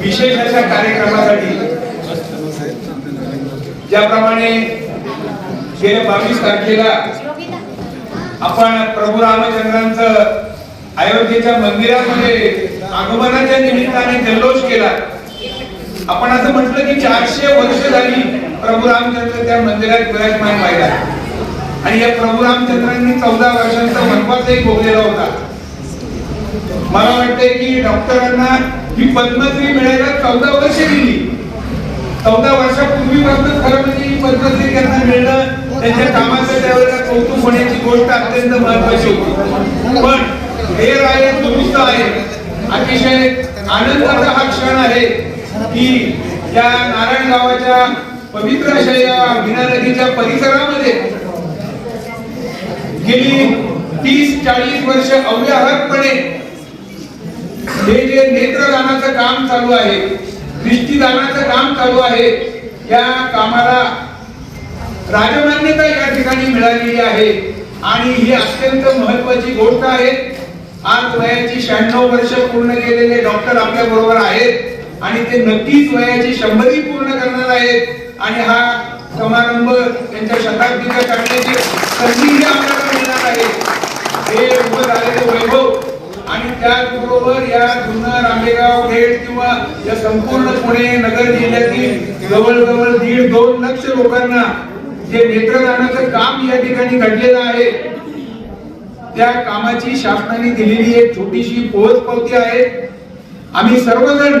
विशेष अशा कार्यक्रमासाठी. ज्याप्रमाणे गेल्या बावीस तारखेला आपण प्रभू रामचंद्रांच अयोध्येच्या मंदिरामध्ये आगमनाच्या निमित्ताने जल्लोष केला. आपण असं म्हटलं की चारशे वर्ष झाली प्रभू रामचंद्र त्या मंदिरात विराजमान व्हायला. आणि या प्रभू रामचंद्रांनी चौदा वर्षांचा वनवासही भोगलेला होता. मला वाटतंय की डॉक्टरांना ही पद्मश्री मिळायला चौदा वर्ष गेली. चौदा वर्षापूर्वीपासून खरं म्हणजे ही पद्मश्री त्यांना मिळणं त्यांच्या कामाचं त्यावेळेला कौतुक होण्याची गोष्ट अत्यंत महत्वाची होती. पण हे राय दुरुस्त आहे. अतिशय आनंदाचा हा क्षण आहे की त्या नारायण गावाच्या पवित्र अशा या मीना नदीच्या परिसरामध्ये गेली तीस चाळीस वर्ष अव्याहतपणे हे जे नेत्रदानाचं काम चालू आहे. दृष्टीदानाचं काम चालू आहे. या कामाला राजमान्यता या ठिकाणी मिळालेली आहे. आणि ही अत्यंत महत्वाची गोष्ट आहे. आज वयाची शहाण्णव वर्ष पूर्ण केलेले डॉक्टर आपल्या बरोबर आहेत. आणि ते नक्कीच वयाची शंभरी पूर्ण करणार आहेत. आणि हा समारंभ त्यांच्या शताब्दीच्या करण्याची संधीही आपल्याला मिळणार आहे हे उभं झालेले वैभव आणि त्याचबरोबर या जुन्नर आंबेगाव खेड किंवा या संपूर्ण पुणे नगर जिल्ह्यातील जवळजवळ दीड दोन लक्ष लोकांना जे नेत्रदानाचं काम या ठिकाणी घडलेलं आहे त्या कामाची शासनाने दिलेली एक छोटीशी पोहोच पावती आहे. आम्ही सर्वजण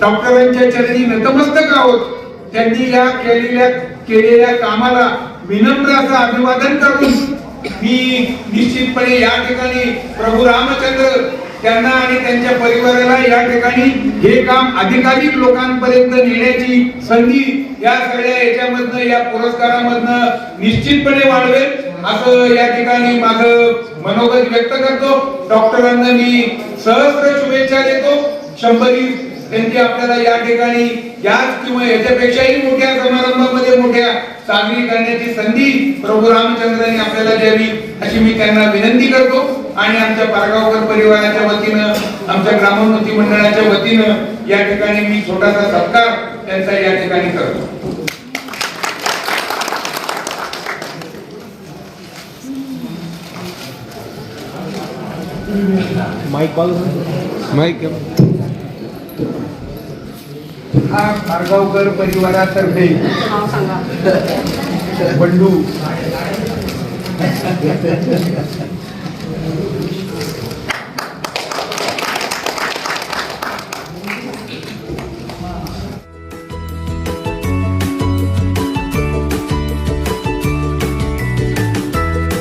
डॉक्टरांच्या चरणी नतमस्तक आहोत. त्यांनी या केलेल्या केलेल्या कामाला विनम्र असं अभिवादन करून मी निश्चितपणे या ठिकाणी प्रभू रामचंद्र त्यांना आणि त्यांच्या परिवाराला या ठिकाणी हे काम अधिकाधिक लोकांपर्यंत नेण्याची संधी या सगळ्या याच्यामधनं या पुरस्कारामधनं निश्चितपणे वाढवेल असं या ठिकाणी माझं मनोगत व्यक्त करतो. डॉक्टरांना मी सहस्र शुभेच्छा देतो. शंभरी त्यांची आपल्याला या ठिकाणी याच किंवा याच्यापेक्षाही मोठ्या समारंभामध्ये मोठ्या साजरी करण्याची संधी प्रभू रामचंद्रांनी आपल्याला द्यावी अशी मी त्यांना विनंती करतो. आणि आमच्या पारगावकर परिवाराच्या वतीनं आमच्या ग्रामोन्नती मंडळाच्या वतीनं या ठिकाणी मी छोटासा सत्कार त्यांचा या ठिकाणी करतो. माईक माईक हा पारगावकर परिवारातर्फे बंडू.